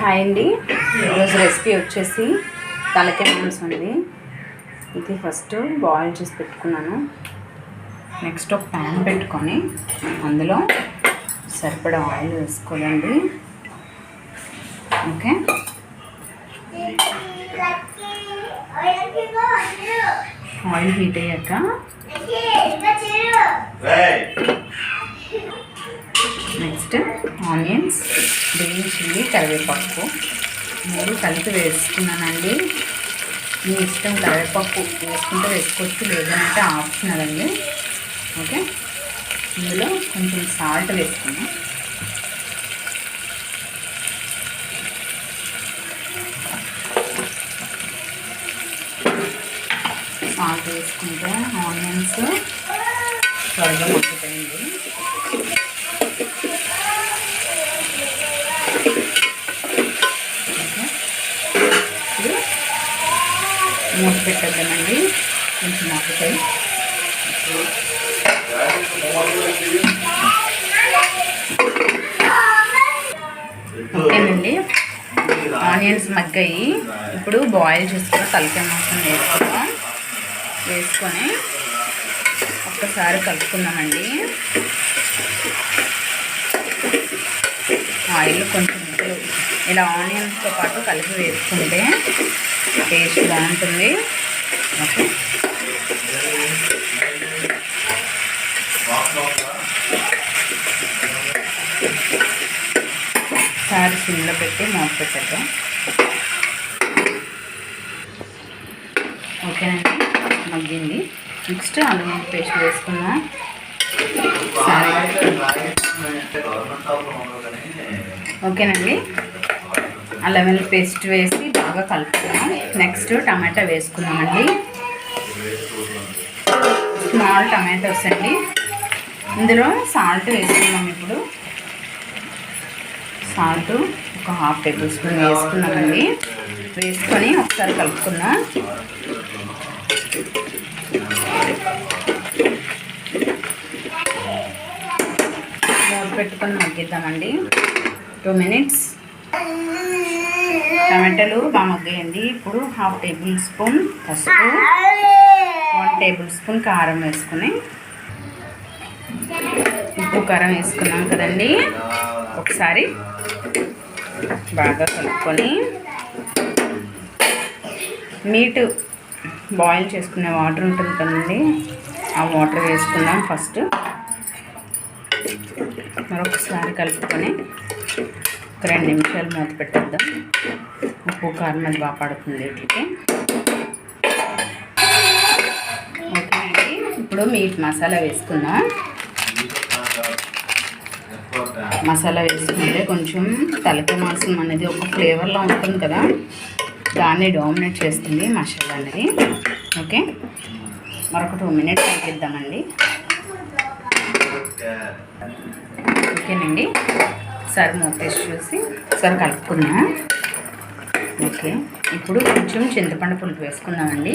Hi అండి. ఈరోజు recipe వచ్చేసి తలకాయ మాంసం అండి. ఇది ఫస్ట్ బాయిల్ చేసి పెట్టుకున్నాను. నెక్స్ట్ ఒక ప్యాన్ పెట్టుకొని అందులో సరిపడా ఆయిల్ వేసుకోవాలండి. ఓకే ఆయిల్ హీట్ అయ్యాక నెక్స్ట్ ఆనియన్స్ గ్రీన్ చిల్లీ కరివేపాకు. మూడు కలిపి వేసుకున్నానండి. మీ ఇష్టం కరివేపాకు వేసుకుంటే వేసుకోవచ్చు లేదంటే ఆప్షనల్ అండి. ఓకే? ఇందులో కొంచెం సాల్ట్ వేసుకున్నాం సాల్ట్ వేసుకుంటే ఆనియన్స్ త్వరగా మగ్గుతాయండి ఓకే. ఇప్పుడు మూత పెట్టద్దామండి. కొంచెం మగ్గుతాయి ఓకేనండి. ఆనియన్స్ మగ్గాయి. ఇప్పుడు బాయిల్ చేసుకుని తలకాయ మాత్రం వేసుకుందాం. వేసుకొని ఒక్కసారి కలుపుకుందామండి. ఆయిల్ కొంచెం ఇలా ఆనియన్స్తో పాటు కలిపి వేసుకుంటే టేస్ట్ బాగుంటుంది. ఓకే. ఒకసారి సిమ్లో పెట్టి మూత పెట్టేద్దాం. ఓకేనండి మగ్గింది నెక్స్ట్ అల్లం పేస్ట్ వేసుకుందాం. సరే. ఓకేనండి. అల్లం వెల్లుల్లి పేస్ట్ వేసి బాగా కలుపుకున్నాం. నెక్స్ట్ టమాటా వేసుకున్నామండి. స్మాల్ టమాటోస్ అండి. ఇందులో సాల్ట్ వేసుకున్నాం ఇప్పుడు. సాల్ట్ ఒక హాఫ్ టేబుల్ స్పూన్ వేసుకున్నామండి. వేసుకొని ఒకసారి కలుపుకున్నా పెట్టుకొని మగ్గిద్దామండి. టూ మినిట్స్ టమాటాలు బాగా మగ్గాయండి. ఇప్పుడు హాఫ్ టేబుల్ స్పూన్ పసుపు వన్ టేబుల్ స్పూన్ కారం వేసుకుని ఉప్పు కారం వేసుకున్నాం కదండి. ఒకసారి బాగా కలుపుకొని మీట్ బాయిల్ చేసుకునే వాటర్ ఉంటుంది కదండి. ఆ వాటర్ వేసుకుందాం ఫస్ట్. మరొకసారి కలుపుకొని ఒక రెండు నిమిషాలు మూత పెట్టేద్దాం. ఉప్పు కారం అది బాగా పడుతుంది వీటికి ఓకేనండి. ఇప్పుడు మీట్ మసాలా వేసుకుందాం. మసాలా వేసుకుంటే కొంచెం తలకాయ మాంసం అనేది ఒక ఫ్లేవర్లో ఉంటుంది కదా. దాన్ని డామినేట్ చేస్తుంది మసాలా అనేది. ఓకే? మరొక టూ మినిట్స్ తగ్గిద్దామండి ఓకేనండి. ఒకసారి మూతేసి చూసి ఒకసారి కలుపుకుందాం ఓకే ఇప్పుడు కొంచెం చింతపండు పులుపు వేసుకుందామండి.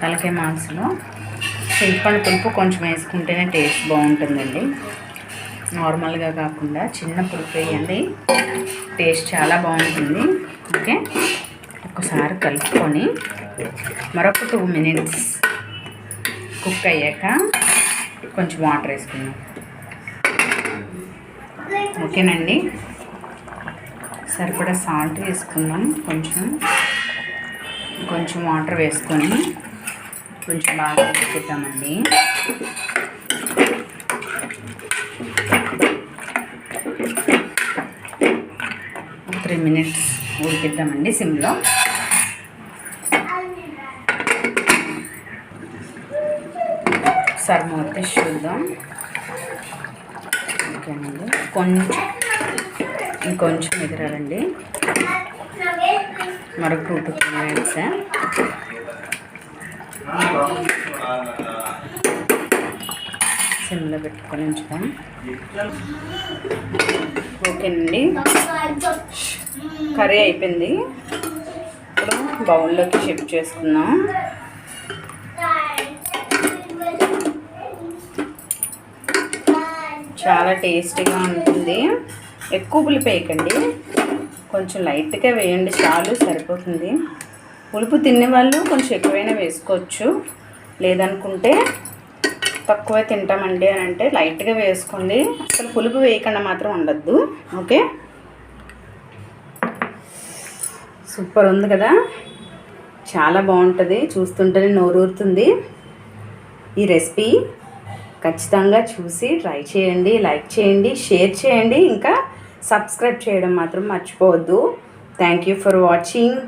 తలకాయ మాంసలో చింతపండు పులుపు కొంచెం వేసుకుంటేనే టేస్ట్ బాగుంటుందండి. నార్మల్గా కాకుండా చిన్న పులుపు వేయండి. టేస్ట్ చాలా బాగుంటుంది. ఓకే ఒకసారి కలుపుకొని మరొక టూ మినిట్స్ కుక్ అయ్యాక కొంచెం వాటర్ వేసుకుందాం. ఓకేనండి. సరిపడా సాల్ట్ వేసుకుందాం. కొంచెం కొంచెం వాటర్ వేసుకొని కొంచెం బాగా ఉడికిద్దామండి. త్రీ మినిట్స్ ఉడికిద్దామండి సిమ్లో. ఒకసారి మూత చూద్దాం. ఓకేనండి కొంచెం ఇంకొంచెం ఎగరాలండి. మరొక టూ టు మినిట్స్ సిమ్లో పెట్టుకొని ఉంచుదాం. ఓకేనండి. కర్రీ అయిపోయింది. ఇప్పుడు బౌల్లోకి షిఫ్ట్ చేసుకుందాం. చాలా టేస్టీగా ఉంటుంది. ఎక్కువ పులుపు వేయకండి కొంచెం లైట్గా వేయండి చాలు సరిపోతుంది. పులుపు తినే వాళ్ళు కొంచెం ఎక్కువైనా వేసుకోవచ్చు. లేదనుకుంటే తక్కువ తింటామండి అని అంటే లైట్గా వేసుకోండి. అసలు పులుపు వేయకుండా మాత్రం ఉండద్దు. ఓకే? సూపర్ ఉంది కదా? చాలా బాగుంటుంది. చూస్తుంటేనే నోరూరుతుంది. ఈ రెసిపీ ఖచ్చితంగా చూసి ట్రై చేయండి లైక్ చేయండి షేర్ చేయండి. ఇంకా సబ్స్క్రైబ్ చేయడం మాత్రం మర్చిపోవద్దు. Thank you for watching